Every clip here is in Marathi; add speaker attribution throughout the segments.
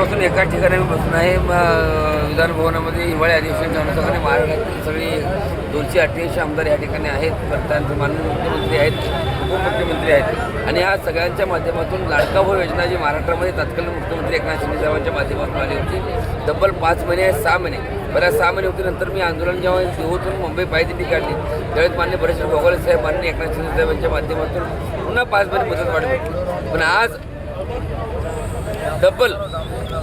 Speaker 1: पासून एका ठिकाणी मी बसून आहे. म- विधानभवनामध्ये हिवाळी अधिवेशन ठेवण्यासाठी महाराष्ट्रातील सगळे दोनशे अठ्ठ्याऐंशी आमदार या ठिकाणी आहेत. परत माननीय मुख्यमंत्री आहेत उपमुख्यमंत्री आहेत. आणि ह्या सगळ्यांच्या माध्यमातून लाडका भाऊ योजना जी महाराष्ट्रामध्ये तत्कालीन मुख्यमंत्री एकनाथ शिंदे साहेबांच्या माध्यमातून आली होती तब्बल पाच महिने सहा महिने. बऱ्याच सहा महिने होते नंतर मी आंदोलन जेव्हा देहूतून मुंबई पायदिंडी काढली. त्यावेळेस मान्य बरेचसे गोगावले साहेब मान्य एकनाथ शिंदे साहेबांच्या माध्यमातून पुन्हा पाच महिने मुदत वाढ भेटली. पण आज तब्बल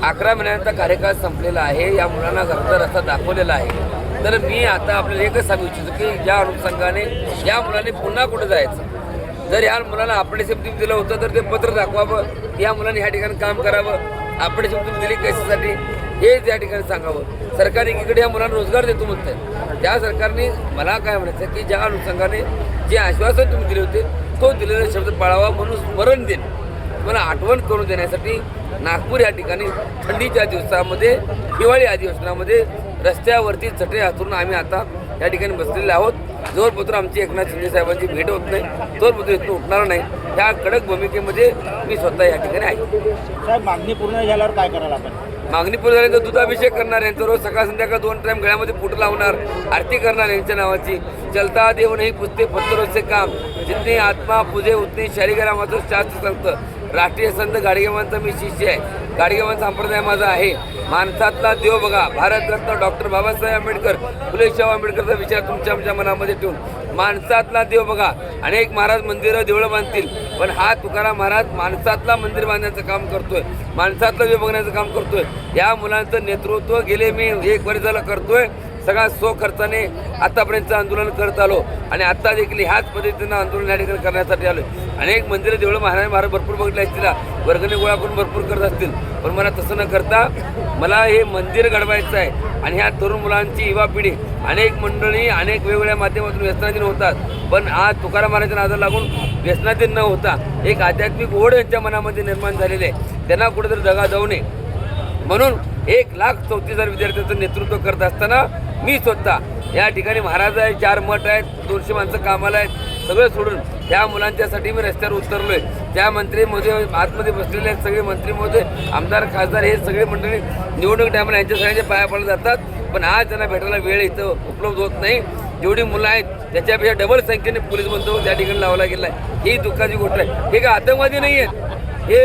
Speaker 1: अकरा महिन्यांचा कार्यकाळ संपलेला आहे. या मुलांना घरचा रस्ता दाखवलेला आहे. तर मी आता आपल्याला एकच सांगू इच्छितो की ज्या अनुषंगाने या मुलांनी पुन्हा कुठं जायचं? जर या मुलांना आपण तुम्ही दिलं होतं तर ते पत्र दाखवावं. या मुलांनी ह्या ठिकाणी काम करावं. आपण तुम्ही दिली कशासाठी? हेच या ठिकाणी सांगावं. सरकारने एकीकडे या मुलांना रोजगार देतो म्हणतंय. त्या सरकारने मला काय म्हणायचं की ज्या अनुषंगाने जे आश्वासन तुम्ही दिले होते तो दिलेला शब्द पाळावा म्हणून स्मरण देईन मला आठवण करून देण्यासाठी नागपूर या ठिकाणी थंडीच्या दिवसामध्ये हिवाळी अधिवेशनामध्ये रस्त्यावरती चटे हातरून आम्ही आता या ठिकाणी बसलेले आहोत. जोरपत्र आमची एकनाथ शिंदे साहेबांची भेट होत नाही. जोरपत्र इथून उठणार नाही. त्या कडक भूमिकेमध्ये मी स्वतः या ठिकाणी आहे.
Speaker 2: साहेब मागणी पूर्ण झाल्यावर काय कराल आपण?
Speaker 1: मागणी पूर्ण झाल्यानंतर दुधाभिषेक करणार यांचं रोज सकाळ संध्याकाळ दोन टाइम गळ्यामध्ये फुट लावणार आरती करणार यांच्या नावाची. चलता देव नाही पुजते फत्तरोजचे काम. जितने आत्मा पूजे उतने शरीरामाचं शास्त्र सांगतं. राष्ट्रीय संत गाडगेवांचा मी शिष्य आहे. गाडगेवान संप्रदाय माझा आहे. माणसातला देव बघा. भारतरत्न डॉक्टर बाबासाहेब आंबेडकर फुले शाहू आंबेडकरचा विचार तुमच्या आमच्या मनामध्ये ठेवून. माणसातला देव बघा. अनेक महाराज मंदिरं देवळं बांधतील. पण हा तुकाराम महाराज माणसातला मंदिर बांधण्याचं काम करतोय. माणसातलं देव बघण्याचं काम करतोय. या मुलांचं नेतृत्व गेले मी एक वर्ष झालं करतोय. सगळ्या सो खर्चाने आतापर्यंत आंदोलन करत आलो आणि आता देखील ह्याच पद्धतीनं आंदोलन या ठिकाणी करण्यासाठी आलो अनेक मंदिरं देवळं महाराज महाराज भरपूर बघितले असतील. वर्गणी गोळा करून भरपूर करत असतील. पण मला तसं न करता मला हे मंदिर घडवायचं आहे आणि ह्या तरुण मुलांची युवा पिढी अनेक मंडळी अनेक वेगवेगळ्या माध्यमातून व्यसनाधीन होतात. पण आज तुकाराम महाराजांना आजार लागून व्यसनाधीन न होता एक आध्यात्मिक ओढ यांच्या मनामध्ये निर्माण झालेली आहे. त्यांना कुठेतरी दगा जाऊ नये म्हणून एक लाख चौतीस हजार विद्यार्थ्यांचं नेतृत्व करत असताना मी स्वतः या ठिकाणी महाराज आहे चार मठ आहेत दोनशे माणसं कामाला आहेत सगळं सोडून त्या मुलांच्यासाठी मी रस्त्यावर उतरलो आहे त्या मंत्री आतमध्ये बसलेले आहेत सगळे मंत्री मोदी आमदार खासदार हे सगळे मंडळी निवडणूक टायमाला यांच्या सगळ्यांच्या पाया पडले जातात. पण आज त्यांना भेटायला वेळ इथं उपलब्ध होत नाही. जेवढी मुलं आहेत त्याच्यापेक्षा डबल संख्येने पोलीस बंदोबस्त त्या ठिकाणी लावला गेला आहे ही दुःखाची गोष्ट आहे. हे काय आतंकवादी नाही आहेत हे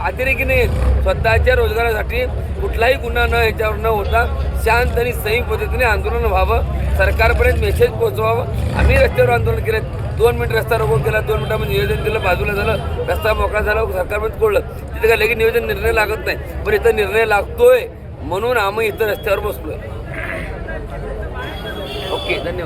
Speaker 1: अतिरेकी नाही आहेत स्वतःच्या रोजगारासाठी कुठलाही गुन्हा न याच्यावर न होता शांत आणि संयुक्त पद्धतीने आंदोलन व्हावं. सरकारपर्यंत मेसेज पोहोचवावं. आम्ही रस्त्यावर आंदोलन केलं. दोन मिनिट रस्ता रोखून केला. दोन मिनिटामध्ये निवेदन दिलं. बाजूला झालं. रस्ता मोकळा झाला. सरकारमध्ये कोळलं. तिथे काय लगेच निवेदन निर्णय लागत नाही. पण इथं निर्णय लागतोय म्हणून आम्ही इथं रस्त्यावर बसलोय. ओके धन्यवाद.